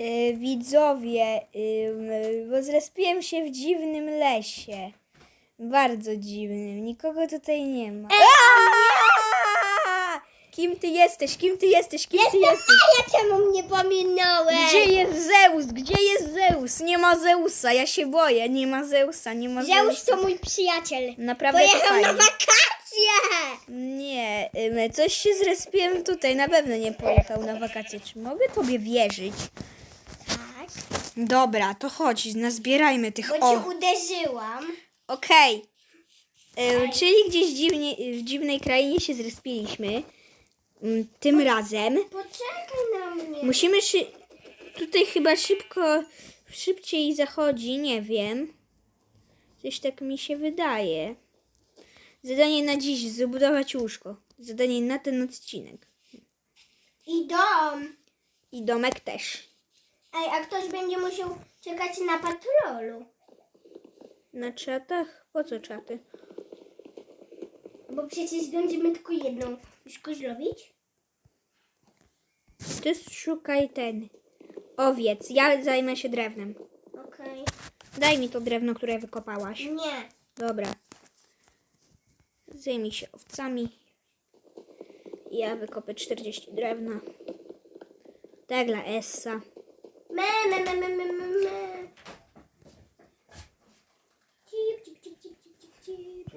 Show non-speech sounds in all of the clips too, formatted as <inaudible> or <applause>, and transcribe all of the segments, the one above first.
Y, widzowie, ym, bo zrespiłem się w dziwnym lesie. Bardzo dziwnym. Nikogo tutaj nie ma. Kim ty jesteś? Kim ty jesteś? Kim ty jesteś? Ja czemu mnie pominąłeś? Gdzie jest Zeus? Gdzie jest Zeus? Nie ma Zeusa, ja się boję. Nie ma Zeusa, nie ma Zeus Zeusa. to mój przyjaciel. Naprawdę Pojechał fajnie. na wakacje! Nie, ym, coś się zrespiłem tutaj. Na pewno nie pojechał na wakacje. Czy mogę tobie wierzyć? Dobra, to chodź, nazbierajmy tych Bo o. cię uderzyłam. Okej. Ym, Czyli gdzieś dziwnie, w dziwnej krainie się zrespiliśmy. Ym, Tym razem. Poczekaj na mnie. Musimy szy... Tutaj chyba szybko, szybciej zachodzi, nie wiem. Coś tak mi się wydaje. Zadanie na dziś, zbudować łóżko. Zadanie na ten odcinek. I dom. I domek też. Ej, a ktoś będzie musiał czekać na patrolu. Na czatach? Po co czaty? Bo przecież będziemy tylko jedną łóżko zrobić. Ty szukaj ten. Owiec. Ja zajmę się drewnem. Okej. Daj mi to drewno, które wykopałaś. Nie. Dobra. Zajmij się owcami. Ja wykopię 40 drewna. Tak dla Essa. Me, me, me, me, me, me, me. Cip, cip, cip, cip, cip, cip, cip.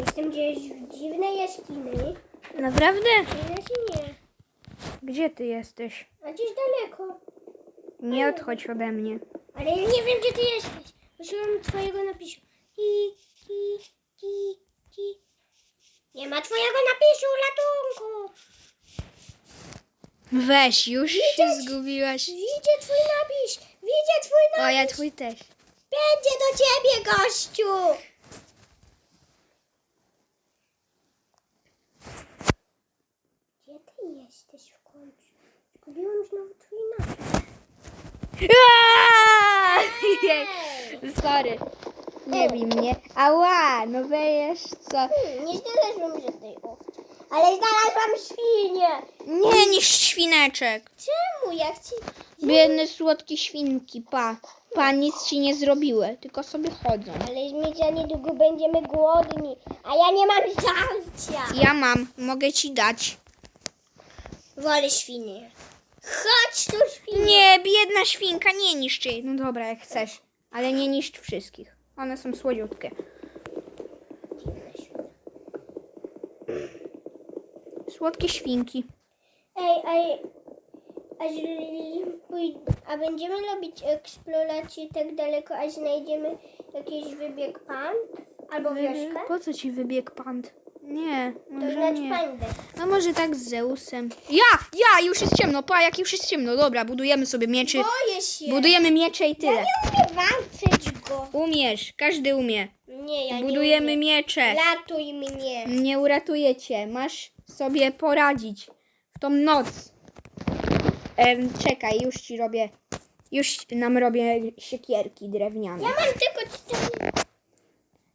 Jestem gdzieś w dziwnej jaskini. Naprawdę? Nie, nie. Gdzie ty jesteś? A gdzieś daleko. Nie odchodź ode mnie. Ale ja nie wiem, gdzie ty jesteś. Użyłam twojego napisu. Ki, Nie ma twojego napisu, ratunku. Weź, już się zgubiłaś. Widzę twój napis. Widzę twój O, napis. ja twój też. Będzie do ciebie, gościu. Gdzie ty jesteś w końcu? Zgubiłam znowu twój napis. Aaaa! <laughs> Sorry. Nie bij mnie. Ała, no wiesz co? Hmm, nie znalazłam żadnej owcy. Ale znalazłam świnię. Nie niż świneczek. Czemu? Ja chcę... Biedne słodkie świnki, pa. Pa, nic ci nie zrobiły, tylko sobie chodzą. Ale my za niedługo będziemy głodni, a ja nie mam żarcia. Ja mam, mogę ci dać. Wolę świnie. Chodź tu, świnie. Nie, biedna świnka, nie niszcz jej. No dobra, jak chcesz, ale nie niszcz wszystkich. One są słodziutkie. Słodkie świnki. Ej, ej, a, jeżeli a będziemy robić eksplorację tak daleko, aż znajdziemy jakiś wybieg pan albo wioskę? Po co ci wybiegł pand? Nie, To może znaczy nie. No może tak z Zeusem. Ja, ja, już jest ciemno, pa, jak już jest ciemno. Dobra, budujemy sobie mieczy. Boję się. Budujemy miecze i Ja tyle. nie umiem walczyć go. Umiesz, każdy umie. Nie, ja Budujemy nie umiem. miecze. Ratuj mnie. Nie uratuje cię. Masz sobie poradzić w tą noc. Em, czekaj, już ci robię. Już nam robię siekierki drewniane. Ja mam tylko cztery.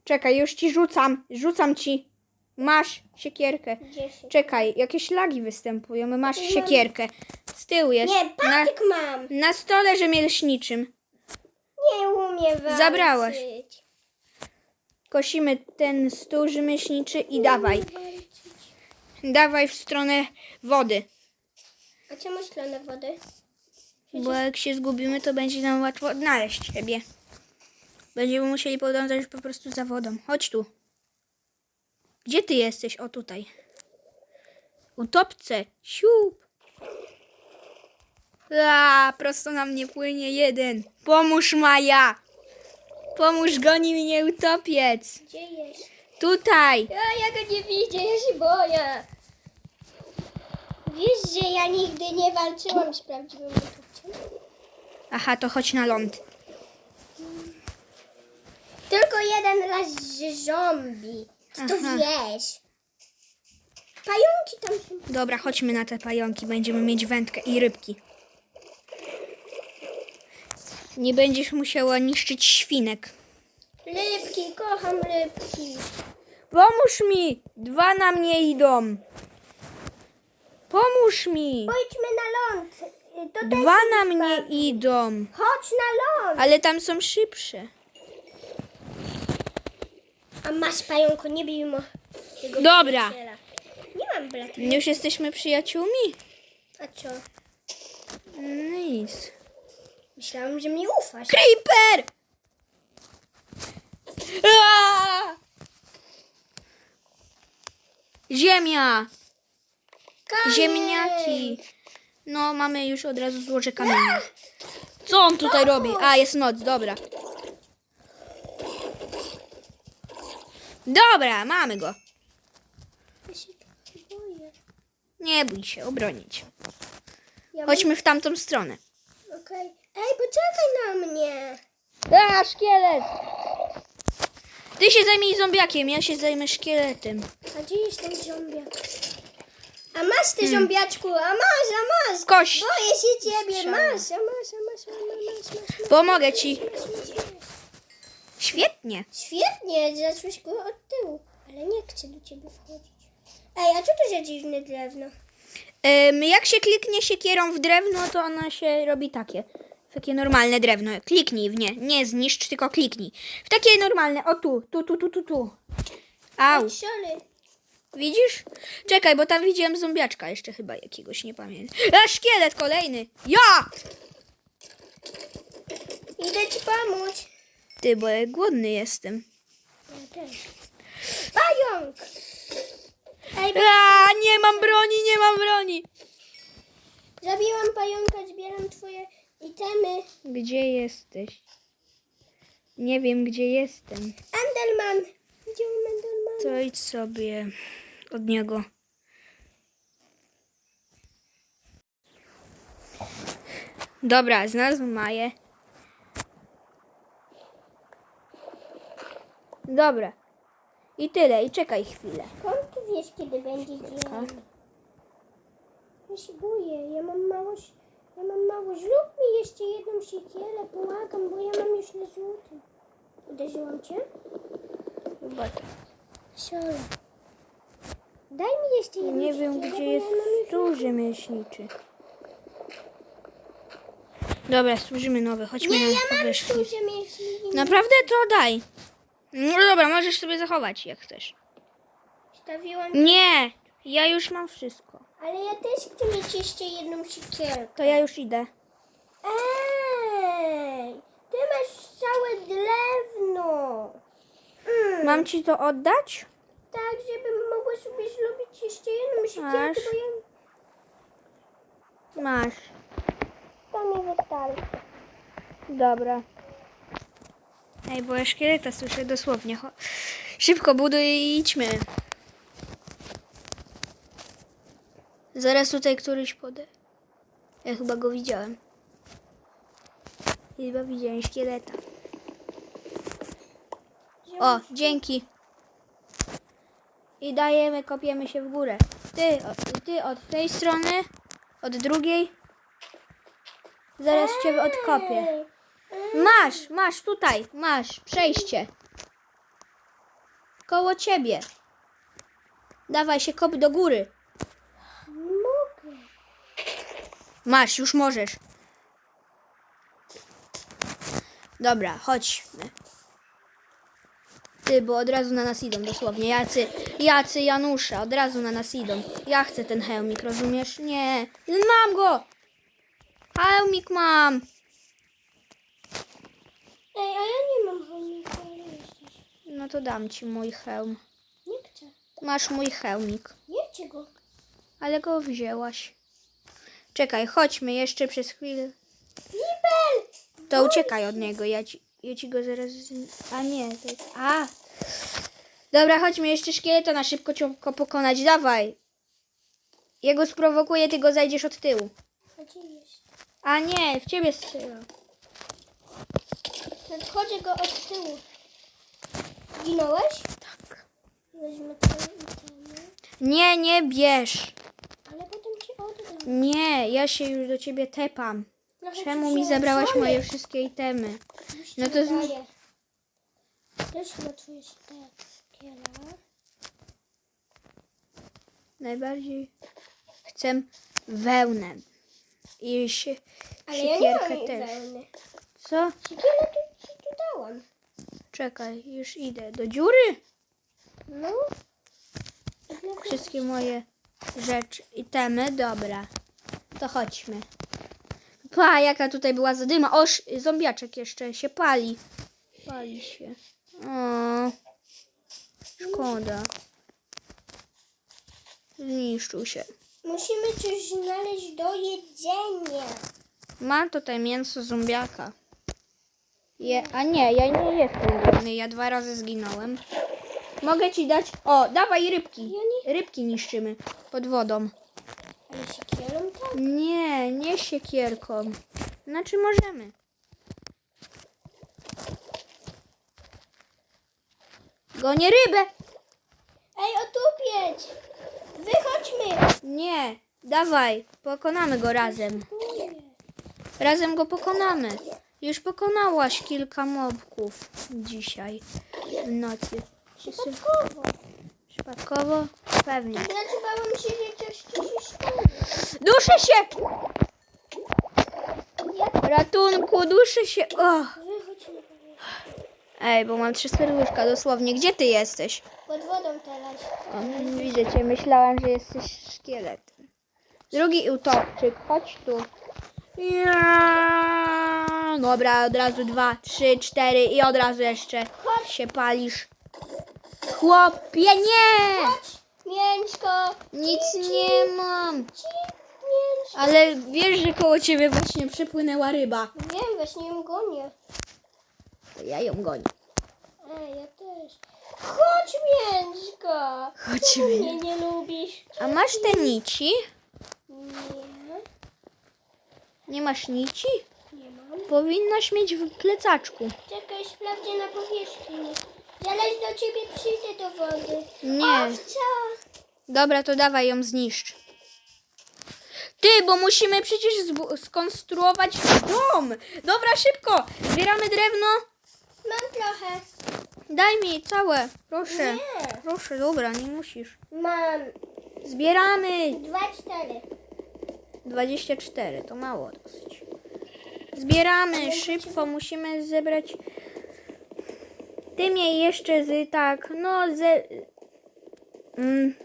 Czekaj, już ci rzucam. Rzucam ci. Masz siekierkę. Dziesięć. Czekaj, jakieś lagi występują. Masz siekierkę. Z tyłu jest. Nie, patyk mam. na stole rzemieślniczym. Nie umiem walczyć. Zabrałaś. Kosimy ten stół rzemieślniczy i dawaj. Dawaj w stronę wody. A czemu stronę wody? Bo jak się zgubimy, to będzie nam łatwo odnaleźć siebie. Będziemy musieli podążać po prostu za wodą. Chodź tu. Gdzie ty jesteś? O tutaj. Utopce. Siup. A, prosto na mnie płynie jeden. Pomóż Maja. Pomóż, goni mnie utopiec. Gdzie jest? Tutaj. Ja, ja go nie widzę, ja się boję. Wiesz, że ja nigdy nie walczyłam z prawdziwym utopcem? Aha, to chodź na ląd. Tylko jeden raz z zombie. Ty to Aha. wiesz. Pająki tam są. Dobra, chodźmy na te pająki. Będziemy mieć wędkę i rybki. Nie będziesz musiała niszczyć świnek. Rybki, kocham rybki. Pomóż mi! Dwa na mnie idą. Pomóż mi! Pójdźmy na ląd. To też Dwa na mnie idą. Chodź na ląd. Ale tam są szybsze. A masz pająko, nie bij Dobra. przyjaciela. Nie mam blatu. Już jesteśmy przyjaciółmi? A co? Nic. Myślałam, że mi ufasz. Creeper! Aaa! Ziemia! Kamień! Ziemniaki! No, mamy już od razu złoże kamienia. Co on tutaj robi? A, jest noc, dobra. Dobra, mamy go. Ja się trochę boję. Nie bój się, obronić. Ja Chodźmy w tamtą stronę. Okej. Ej, poczekaj na mnie. A, szkielet! Ty się zajmij zombiakiem, ja się zajmę szkieletem. A gdzie jest ten zombiak? A masz ty zombiaczku, a masz, a masz. Kość! Boję się ciebie, Strzała. masz, a masz, a masz, a masz, masz, masz, masz. Pomogę ci. masz, masz, masz. Świetnie. Świetnie, zacząłeś go od tyłu, ale nie chcę do ciebie wchodzić. Ej, a co to za dziwne drewno? Ym, jak się kliknie siekierą w drewno, to ono się robi takie. Takie normalne drewno. Kliknij w nie. Nie zniszcz, tylko kliknij. W takie normalne. O tu, tu, tu, tu, tu, tu. Au. Widzisz? Czekaj, bo tam widziałem zombiaczka jeszcze chyba jakiegoś, nie pamiętam. A, szkielet kolejny. Ja! idę ci pomóc. Ty, bo ja głodny jestem. Ja też. Pająk! Ej, bo A, nie mam broni, nie mam broni. zabiłam pająka, zbieram twoje itemy. Gdzie jesteś? Nie wiem, gdzie jestem. Enderman! Widziałem Enderman. To idź sobie od niego. Dobra, znalazł Maję. Dobra. I tyle, i czekaj chwilę. Skąd ty wiesz, kiedy będzie dzień? Ja się boję, ja mam mało, ja mam mało. Zrób mi jeszcze jedną siekierę, błagam, bo ja mam już na złoty. Uderzyłam cię? Chyba. Sorry. Daj mi jeszcze jedną Nie wiem, siekierę, gdzie jest ja mam już rzemieślniczy. Dobra, stworzymy nowy. Chodźmy Nie, na ja mam powierzchnię. stół rzemieślniczy. Naprawdę? To daj. No dobra, możesz sobie zachować, jak chcesz. Stawiłam, Nie, ja już mam wszystko. ale ja też chcę mieć jeszcze jedną siekierę. To ja już idę. Ej, ty masz całe drewno. Mm. Mam ci to oddać? Tak, żebym mogła sobie zrobić jeszcze jedną siekierkę, Masz. bo ja... Masz. To mi wystarczy. Dobra. Ej, bo ja szkieleta słyszę dosłownie. Szybko buduj i idźmy. Zaraz tutaj któryś pode. Ja chyba go widziałem. Chyba widziałem szkieleta. O, dzięki. I dajemy, kopiemy się w górę. Ty, o, ty od tej strony, od drugiej. Zaraz cię odkopię. Masz, masz tutaj, masz przejście. Koło ciebie. Dawaj się kop do góry. mogę. Masz, już możesz. Dobra, chodźmy. Ty, bo od razu na nas idą, dosłownie. Jacy, jacy Janusza, od razu na nas idą. Ja chcę ten hełmik, rozumiesz? Nie. Mam go! Hełmik mam. Ej, a ja nie mam chomika, ale jesteś. No to dam ci mój hełm. Nie chcę. Masz mój hełmik. Nie chcę go. Ale go wzięłaś. Czekaj, chodźmy jeszcze przez chwilę. Libel! To uciekaj od niego, ja ci, ja ci go zaraz... z- A nie, to jest... A! Dobra, chodźmy jeszcze szkieleta na szybko ciągko pokonać, dawaj! Jego sprowokuję, ty go zajdziesz od tyłu. A gdzie jest? A nie, w ciebie strzela. Nadchodzę go od tyłu. Ginąłeś? Tak. Weźmy twoje itemy, Nie, nie bierz. ale potem ci oddam. Nie, ja się już do ciebie tepam. Trochę Czemu ci mi się zabrałaś moje wszystkie itemy? Już No to z- daję. Też chyba twoje szkiela. Najbardziej chcę wełnę. I sie, Ale ja nie siekierkę mam też. wełny. Co? Siekierę tu, ci tu dałam. Czekaj, już idę. Do dziury? No. Wszystkie moje rzeczy, itemy, dobra. To chodźmy. Pa, jaka tutaj była zadyma. O, sz- zombiaczek jeszcze się pali. Pali się. O, szkoda. Zniszczył się. Musimy coś znaleźć do jedzenia. Mam tutaj mięso zombiaka. Je, a nie, ja nie jestem głodny. Ja dwa razy zginąłem. Mogę ci dać. O, dawaj rybki. Rybki niszczymy pod wodą. Ale siekierą tak? Nie, nie siekierką. Znaczy możemy. Gonię rybę! Ej, otupieć! Wychodźmy! Nie, dawaj, pokonamy go razem. Razem go pokonamy. Już pokonałaś kilka mobków dzisiaj w nocy. Przypadkowo. Przypadkowo? Pewnie. Znaczy bałam się, że coś ci się stanie. Duszę się! Jak Ratunku, duszę się! O! Ej, bo mam trzy serduszka dosłownie. Gdzie ty jesteś? Pod wodą teraz. O, widzę cię, myślałam, że jesteś szkieletem. Drugi utopczyk, chodź tu. Ja. Dobra, od razu dwa, trzy, cztery i od razu jeszcze Chodź. się palisz. Chłopie, nie! Chodź! Mięczko! Nic nie mam. Mięczko! Ale wiesz, że koło ciebie właśnie przepłynęła ryba. Wiem, właśnie ją gonię. To ja ją gonię. Ej, ja też. Chodź, mięczko! Chodź, Czemu Mięczko. mnie nie lubisz? A masz te nici? Nie, Nie masz nici? nie mam. Powinnaś mieć w plecaczku. Czekaj, sprawdzę na powierzchni. Zaraz do ciebie przyjdę do wody. Nie. Owca! Dobra, to dawaj ją zniszcz. Ty, bo musimy przecież skonstruować dom. Dobra, szybko. Zbieramy drewno. Mam trochę. Daj mi całe, proszę. Nie. Proszę, dobra, nie musisz. Mam Zbieramy. dwa, cztery. 24, to mało dosyć. Zbieramy szybko, musimy zebrać. Ty mnie jeszcze z tak, no ze. Mm.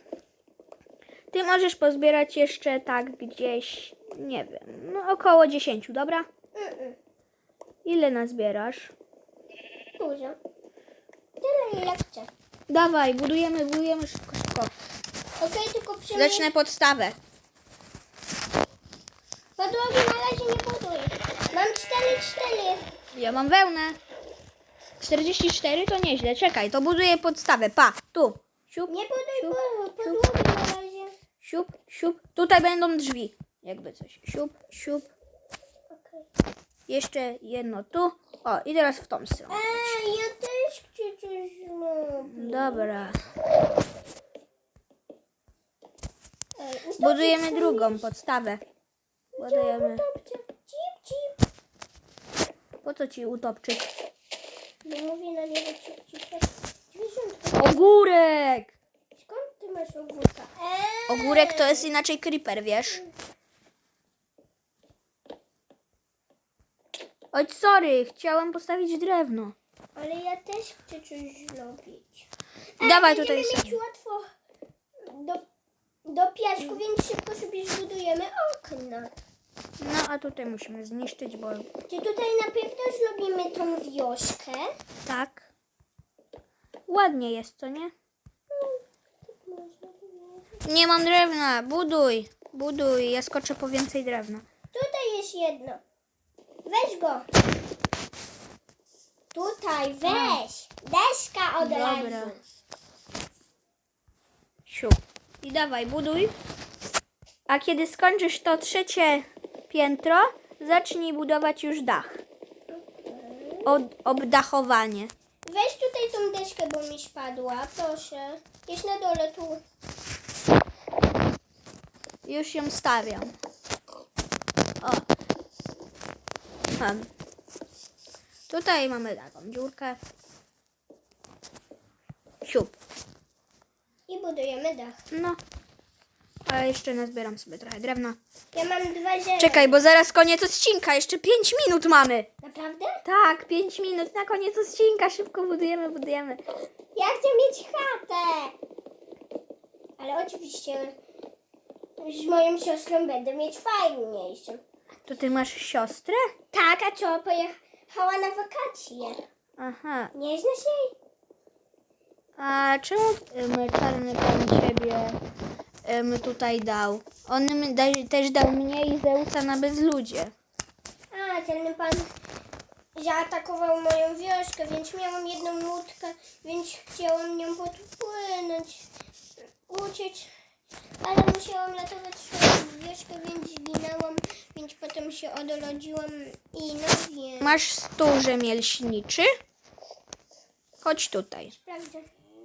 Ty możesz pozbierać jeszcze tak gdzieś, nie wiem, no około 10, dobra? Ile nazbierasz? Dużo. Tyle ile chcę. Dawaj, budujemy, budujemy szybko, szybko. Okej, tylko Zacznę podstawę. Podłogi na razie nie buduję. Mam cztery, cztery. Ja mam wełnę. 44 to nieźle. Czekaj, to buduję podstawę. Pa, tu. Siup, Nie buduj siup, podłogi na razie. siup, siup. Tutaj będą drzwi. Jakby coś. Siup, siup. Okej. Jeszcze jedno tu. O, i teraz w tą stronę. Ej, ja też chcę coś zrobić. Dobra. Budujemy drugą podstawę. Cip. Po co ci utopczyk? Bo mówię na niego. Ogórek! Skąd ty masz ogórka? Ej. Ogórek to jest inaczej creeper, wiesz? Oj, sorry, chciałam postawić drewno. Ale ja też chcę coś zrobić. Dawaj będziemy tutaj mieć sobie. łatwo do, do piasku, więc szybko sobie zbudujemy okna. No, a tutaj musimy zniszczyć, bo Czy tutaj na pewno zrobimy tą wioskę? tak. Ładnie jest, co nie? Nie mam drewna. Buduj. Buduj. Ja skoczę po więcej drewna. Tutaj jest jedno. Weź go. Tutaj, weź. Deska od Dobra. razu. Siu. I dawaj, buduj. A kiedy skończysz to trzecie piętro, zacznij budować już dach. Od, obdachowanie. Weź tutaj tą deskę, bo mi spadła, proszę. Jest na dole tu. Już ją stawiam. O. Mam. Tutaj mamy taką dziurkę. Siup. I budujemy dach. No. A jeszcze nazbieram sobie trochę drewna. Ja mam dwa ziele. Czekaj, bo zaraz koniec odcinka. Jeszcze 5 minut mamy. Naprawdę? Tak, 5 minut na koniec odcinka. Szybko budujemy, budujemy. Ja chcę mieć chatę. Ale oczywiście z moją siostrą będę mieć fajniejszą. To ty masz siostrę? Tak, a co? Pojechała na wakacje. Aha. Nie znasz jej? A czemu em, czarny pan ciebie em, tutaj dał? On mi da, też dał mnie i Zeusa na bezludzie. A, ten pan zaatakował moją wioskę, więc miałam jedną łódkę, więc chciałam nią podpłynąć, uciec, ale musiałam ratować swoją wioskę, więc zginęłam, więc potem się odrodziłam i no wiem. Masz stół rzemieślniczy? Chodź tutaj. Prawda?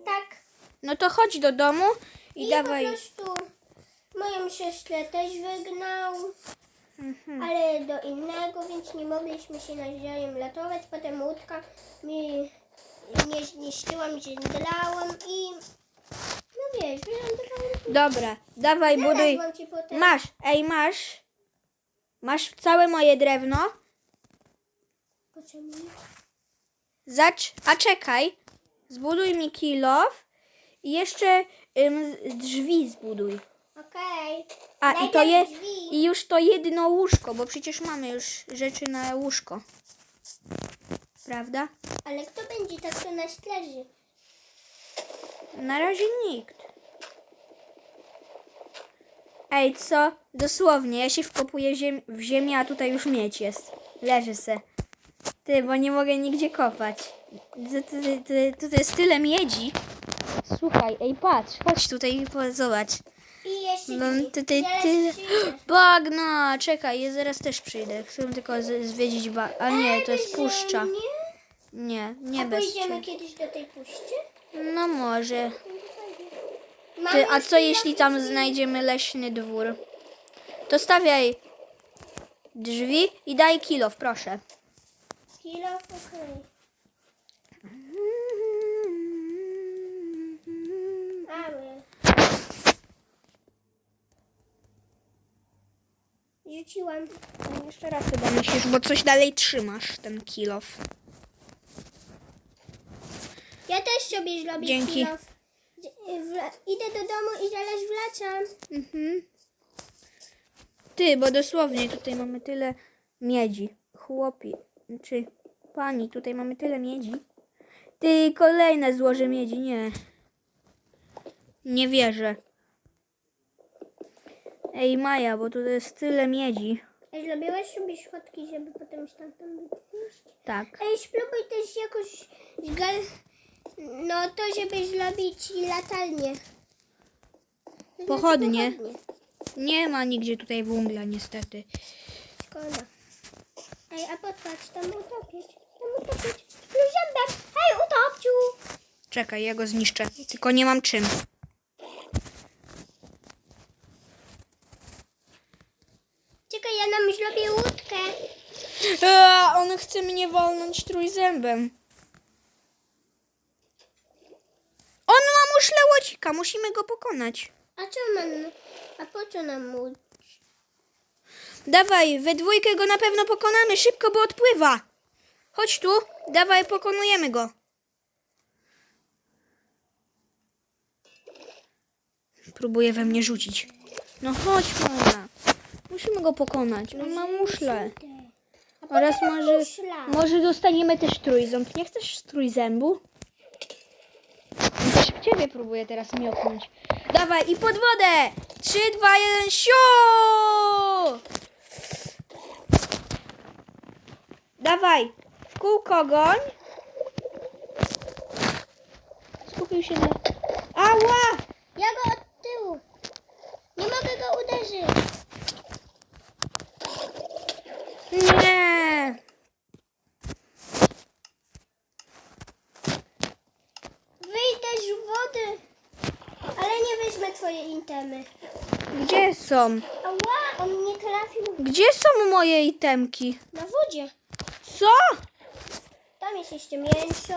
Tak. No to chodź do domu i, I dawaj. po prostu moją siostrę też wygnał, Mhm. ale do innego, więc nie mogliśmy się nawzajem ratować. Potem łódka mi nie zniszczyłam, zemdlałam i no wiesz, wylądowałam. Dobra, dawaj buduj. Znalazłam ci potem. Masz, ej masz. Masz całe moje drewno. Mi? Zacz, a czekaj. Zbuduj mi kilof i jeszcze ym, drzwi zbuduj. Okej. A i to je, Najpierw drzwi. i już to jedno łóżko, bo przecież mamy już rzeczy na łóżko. Prawda? Ale kto będzie tak to nas leży? Na razie nikt. Ej, co? Dosłownie, ja się wkopuję ziem w ziemię, a tutaj już miedź jest. Leży se. Ty, bo nie mogę nigdzie kopać. Tu, tu, tu, tu, tu jest tyle miedzi. Słuchaj, ej, patrz, chodź tutaj zobacz. I jeszcze No, drzwi. tutaj <gasps> przyjdę. Bagna! Czekaj, ja zaraz też przyjdę. Chcę tylko z- zwiedzić ba... A nie, to jest puszcza. Nie? Nie, bez pójdziemy cię. kiedyś do tej puszczy? No może. Mam Ty, a co jeśli tam znajdziemy leśny dwór? To stawiaj drzwi i daj kilof, proszę. Kilo, okej. Mamy. Rzuciłam. No, Jeszcze raz chyba musisz, bo coś dalej trzymasz, ten kilof. Ja też sobie zrobię Dzięki. kilo. Wla- Idę do domu i zaraz wracam. Mhm. Ty, bo dosłownie tutaj mamy tyle miedzi. Chłopi, czy pani, tutaj mamy tyle miedzi. Ty, kolejne złoże miedzi, nie. Nie wierzę. Ej, Maja, bo tutaj jest tyle miedzi. Ej, zrobiłaś sobie schodki, żeby potem stamtąd wyjść? Tak. Ej, spróbuj też jakoś zgal... No to, żeby zrobić latarnię. Znaczy Pochodnie. pochodnie. Nie ma nigdzie tutaj węgla, niestety. Szkoda. Ej, a popatrz, tam utopić. Tam utopić. Luziambek! Hej, utopciu! Czekaj, ja go zniszczę. Tylko nie mam czym. Ja nam zrobię łódkę. Eee, on chce mnie walnąć trójzębem. On ma muszle łodzika, musimy go pokonać. A co mam? A po co nam łódź? Dawaj, we dwójkę go na pewno pokonamy, szybko, bo odpływa. Chodź tu, dawaj, pokonujemy go. Próbuje we mnie rzucić. No chodź, mama. Musimy go pokonać, on ma muszle. Oraz może, może dostaniemy też trójząb. Nie chcesz trójzębu? Też w ciebie próbuję teraz miotnąć. Dawaj i pod wodę! 3, 2, 1, siu! Dawaj, w kółko goń. Skupił się na... Ała! Ja go od tyłu. Nie mogę go uderzyć. Nie! Wyjdę z wody. Ale nie wezmę twojej intemy. Gdzie są? Ała, on mnie trafił Gdzie są moje itemki? na wodzie. Co? Tam jest jeszcze mięso,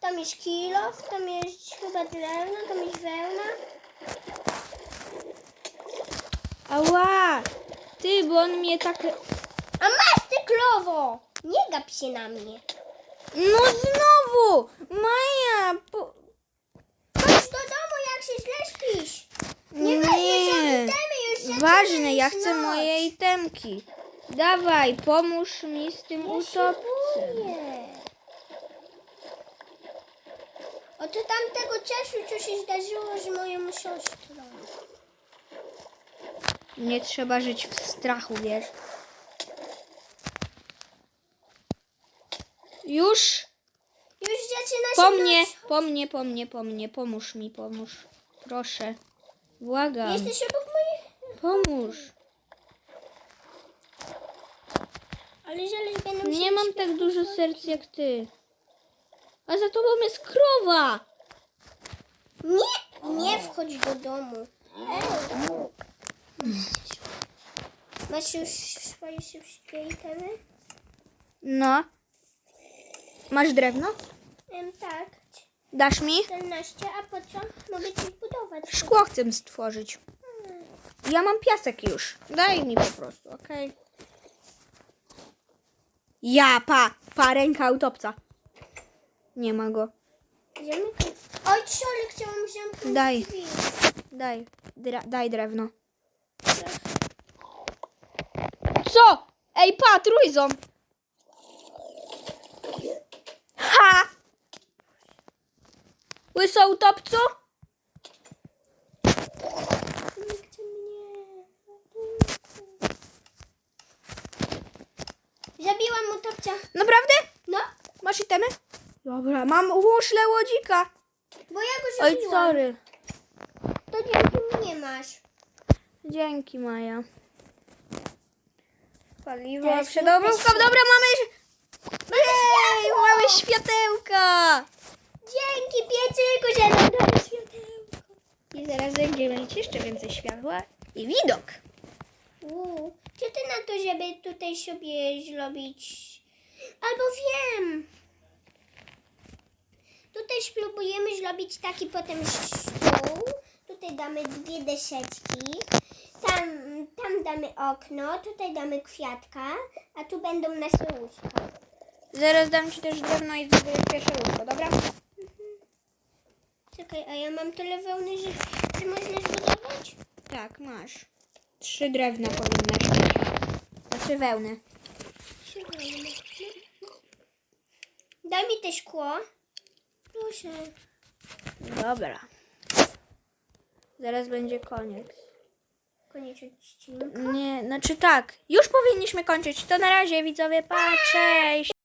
tam jest kilof, tam jest chyba drewno, tam jest wełna. Ała! Ty, bo on mnie tak... A masz ty klowo! Nie gap się na mnie. No znowu! Maja! Po... Chodź do domu, jak się źle śpisz. Nie weźmiesz sobie Ważne, ja chcę moje itemki. Dawaj, pomóż mi z tym utopcem. Oto tamtego Czesiu, co się zdarzyło z moją siostrą. Nie trzeba żyć w strachu, wiesz. Już Już zaczyna się po mnie, po mnie, po mnie, po mnie. Pomóż mi, pomóż. Proszę. Błagam. Jesteś obok. Pomóż. Ale zaraz będą się Nie mam tak dużo serc jak ty. A za tobą jest krowa. Nie, nie wchodź do domu. Ej. Masz już swoje wszystkie itemy? No. Masz drewno? Em, tak. Dasz mi? 14, a po co? Mogę ci budować. Szkło chcę stworzyć. Ja mam piasek już. Daj mi po prostu, okej? Ja, pa, pa, ręka utopca. Nie ma go. Zamykaj. Oj, ciole, chciałam zamknąć Daj. drzwi. Daj, dra, daj drewno. Co? Ej, pa, trójząb. Ha! Łyso utopcu? Nie chce mnie. Utopcia. Naprawdę? No, Masz itemy? Dobra, mam muszlę łodzika. bo ja go Oj, sorry. To dzięki mnie masz. Dzięki, Maja. Paliwo Teraz przed. Dobra, mamy... Jej, mamy światełka. Dzięki piecyku, że nam dałeś światełko. I zaraz będziemy mieć jeszcze więcej światła i widok. Uuu, co ty na to, żeby tutaj sobie zrobić... Albo wiem. Tutaj spróbujemy zrobić taki potem stół. Tutaj damy dwie deseczki. Tam, tam damy okno, tutaj damy kwiatka, a tu będą nasze łóżka. Zaraz dam ci też drewno i zbudujesz pierwsze łóżko, dobra? Czekaj, a ja mam tyle wełny, że, że można zbudować? Tak, masz. Trzy drewna powinnaś mieć. Znaczy wełny. Daj mi te szkło. Proszę. Dobra. Zaraz będzie koniec. Koniec odcinka. Nie, znaczy tak. Już powinniśmy kończyć. To na razie widzowie, pa, cześć.